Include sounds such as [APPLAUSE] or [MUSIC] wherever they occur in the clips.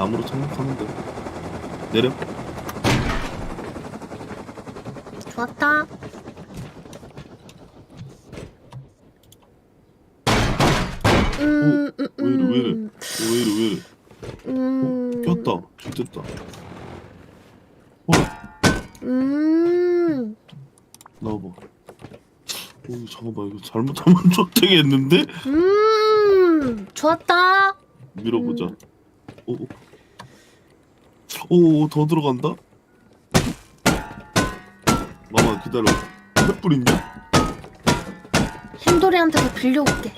감으로 착륙하면 돼. 내려. 좋았다. 음, 음, 왜 이래, 왜 이래? 음, 어, 왜 이래 왜 이래? 음, 어, 꼈다. 좋됐다. 어, 음, 나와봐. 오 잠깐만 이거 잘못하면 [LAUGHS] 쫓되겠는데? 음, 좋았다. 밀어보자. 음. 오, 오. 오, 오, 더 들어간다. 마마 기다려. 횃불 있냐? 흰돌이한테서 빌려올게.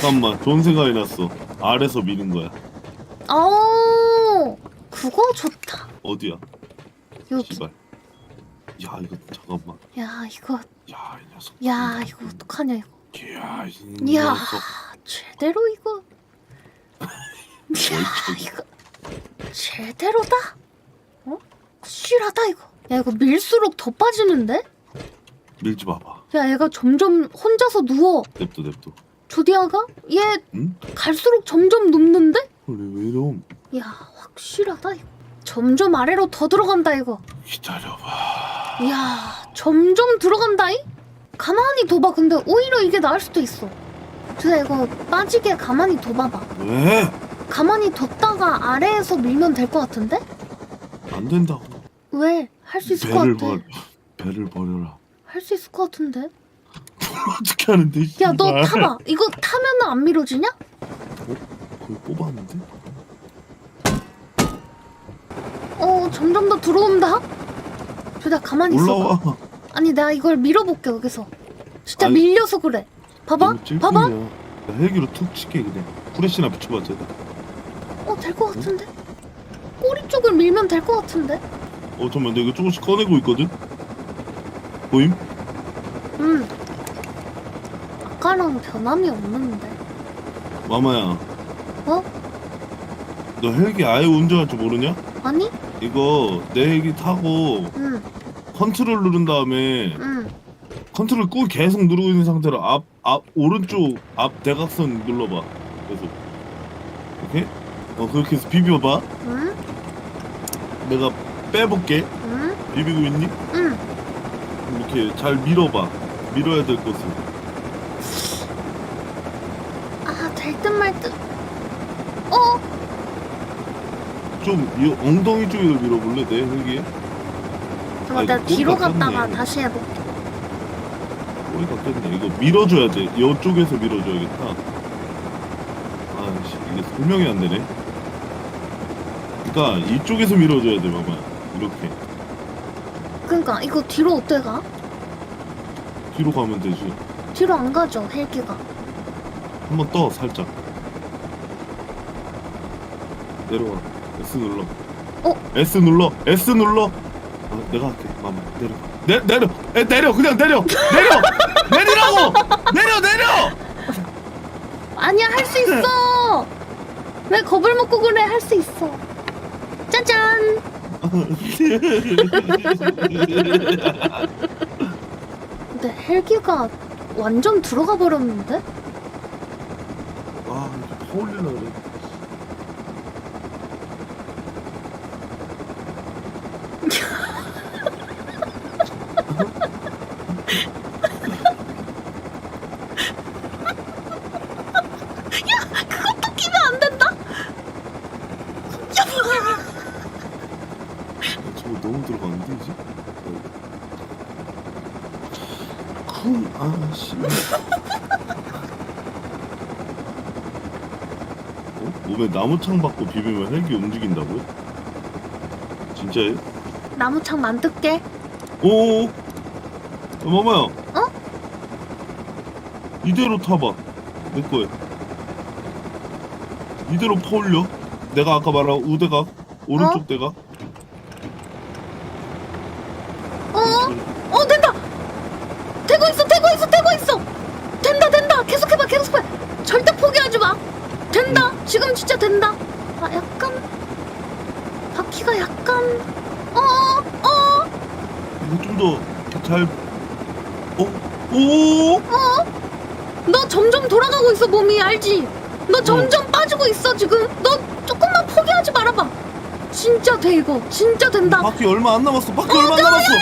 잠깐만. 좋은 생각이 났어. 아래서 미는 거야. 어, 그거 좋다. 어디야? 여기. 씨발. 야 이거 잠깐만. 야, 이거, 야이 녀석. 야, 이거 어떡하냐, 이거. 야, 이 야, 녀석. 제대로 이거. 야. 이거. 제대로다? 어? 실하다, 이거. 야, 이거 밀수록 더 빠지는데? 밀지 마봐. 야, 얘가 점점 혼자서 누워. 냅둬 냅둬. 조디아가? 얘 응? 갈수록 점점 눕는데? 원래 왜 이럼? 야, 확실하다, 이거. 점점 아래로 더 들어간다, 이거. 기다려봐. 이야, 점점 들어간다이? 가만히 둬봐. 근데 오히려 이게 나을 수도 있어. 조디아, 이거 빠지게 가만히 둬봐봐. 왜? 가만히 뒀다가 아래에서 밀면 될 것 같은데? 안 된다고. 왜? 할 수 있을 것 배를 같아. 버 배를 버려라. 할 수 있을 것 같은데? 어떻게 하는데? 야, 너 씨발. 타봐. 이거 타면은 안 밀어지냐? 거의 뽑았는데? 어, 점점 더 들어온다? 조디아, 가만히 있어봐. 올라와. 아니 내가 이걸 밀어볼게 여기서 진짜 아니, 밀려서 그래 봐봐. 봐봐 나 헬기로 툭 칠게 그냥. 후레쉬나 비춰봐 제가. 어 될 것 같은데 꼬리 쪽을 밀면 될 것 같은데 어 잠깐만 내가 조금씩 꺼내고 있거든. 보임? 음 아까랑 변함이 없는데 마마야. 어? 너 헬기 아예 운전할 줄 모르냐? 아니 이거 내 헬기 타고 음, 컨트롤 누른 다음에 음. 컨트롤 꾹 계속 누르고 있는 상태로 앞, 앞 오른쪽 앞 대각선 눌러봐 계속 오케이? 어 그렇게 해서 비벼봐 음? 내가 빼볼게 음? 비비고 있니? 음. 이렇게 잘 밀어봐 밀어야 될 것을 아, 될 듯 말 듯. 어? 좀 이 엉덩이 쪽으로 밀어볼래 내 헬기에? 잠깐, 아, 내가 뒤로 갔다가. 다시 해볼게. 꼬리가 꼈네 이거 밀어줘야 돼. 이쪽에서 밀어줘야겠다. 아씨 이게 설명이 안 되네. 그니까 이쪽에서 밀어줘야 돼 마마 이렇게. 그니까, 이거 뒤로 어때 가? 뒤로 가면 되지. 뒤로 안 가죠, 헬기가. 한번 떠 살짝. 내려와. S 눌러. 어? S 눌러. S 눌러. 아, 내가 할게. 마마 내려 내, 내려 에, 내려 그냥 내려 내려 내리라고 내려 내려 아니야, 할 수 있어! 왜 겁을 먹고 그래? 할 수 있어. 짜잔! 근데 헬기가 완전 들어가 버렸는데? 아 이렇게 퍼올리려 그래 그것도 끼면 안 된다? 저거 너무 들어가는데 이제 쿵 아 씨 어? 몸에 나무창 받고 비비면 헬기 움직인다고요? 진짜예요? 나무창 만들게. 오, 어, 마마야. 어? 이대로 타봐. 내 거에. 이대로 퍼올려. 내가 아까 말한 우대각 오른쪽 어? 대각. 어? 어, 된다! 되고 있어, 되고 있어, 되고 있어! 된다, 된다! 계속해봐, 계속해봐! 절대 포기하지 마! 된다! 지금 진짜 된다! 아, 약간. 바퀴가 약간. 어, 어, 이거 좀더 잘. 어? 오? 어? 너 점점 돌아가고 있어 몸이 알지? 너 점점 빠지고 있어 지금. 너 조금만 포기하지 말아봐. 진짜 돼 이거. 진짜 된다. 바퀴 얼마 안 남았어. 바퀴 얼마 안 남았어.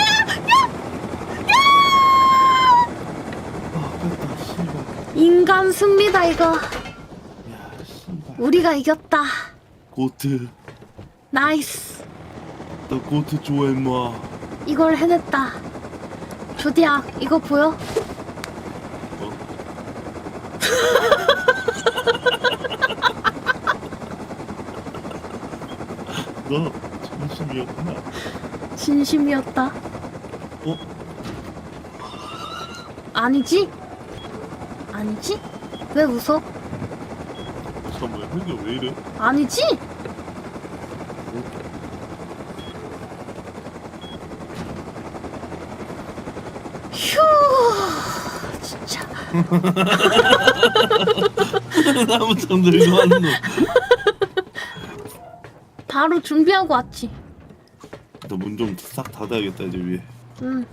아, 뺐다. 씨발. 인간 승리다 이거. 우리가 이겼다. 고트. 나이스. 나 고트 좋아해, 마. 이걸 해냈다. 조디야 이거 보여? 어? [LAUGHS] 너 진심이었구나. 진심이었다. 어? 아니지? 아니지? 왜 웃어? 잠깐만, 헬기가 왜 이래? 아니지? 휴 진짜 나무참 들고 왔노. 바로 준비하고 왔지 나문 좀 싹 닫아야겠다, 이제 위에. 응